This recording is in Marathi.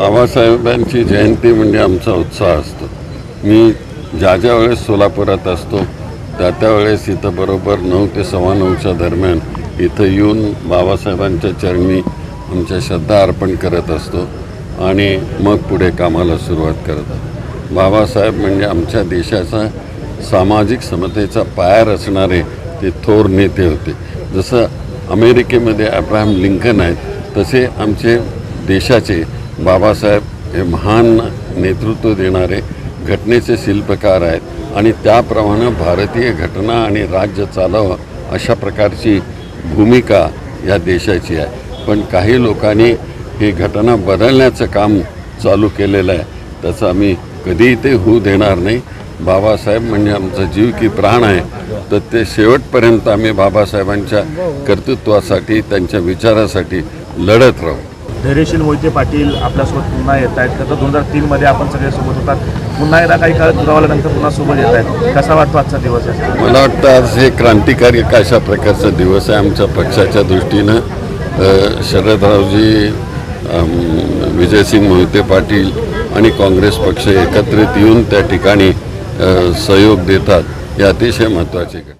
बाबासाहेबांची जयंती म्हणजे आमचा उत्साह असतो. मी ज्या ज्या वेळेस सोलापुरात असतो त्या त्या वेळेस इथं बरोबर नऊ ते सव्वा नऊच्या दरम्यान इथं येऊन बाबासाहेबांच्या चरणी आमच्या श्रद्धा अर्पण करत असतो आणि मग पुढे कामाला सुरुवात करतो. बाबासाहेब म्हणजे आमच्या देशाचा सामाजिक समतेचा पाया रचणारे ते थोर नेते होते. जसं अमेरिकेमध्ये अब्राहम लिंकन आहेत तसे आमचे देशाचे बाबासाहेब हे महान नेतृत्व देणारे घटनेचे शिल्पकार आहेत आणि त्याप्रमाणे भारतीय घटना आणि राज्य चालावं अशा प्रकारची भूमिका या देशाची आहे. पण काही लोकांनी ही घटना बदलण्याचं काम चालू केलेलं आहे. त्याचं आम्ही कधीही ते होऊ देणार नाही. बाबासाहेब म्हणजे आमचा जीव की प्राण आहे. तर ते शेवटपर्यंत आम्ही बाबासाहेबांच्या कर्तृत्वासाठी त्यांच्या विचारासाठी लढत राहू. धैर्यशील मोहिते पाटील आपल्यासोबत पुन्हा येत आहेत. तर दोन हजार तीनमध्ये आपण सगळे सोबत होतात. पुन्हा एकदा काही काळ दुरावल्यानंतर पुन्हा सोबत येत आहेत. कसा वाटतो आजचा दिवस? आहे मला वाटतं आज हे क्रांतिकारी अशा प्रकारचा दिवस आहे आमच्या पक्षाच्या दृष्टीनं. शरदरावजी विजयसिंग मोहिते पाटील आणि काँग्रेस पक्ष एकत्रित येऊन त्या ठिकाणी सहयोग देतात. हे अतिशय महत्त्वाचे घटना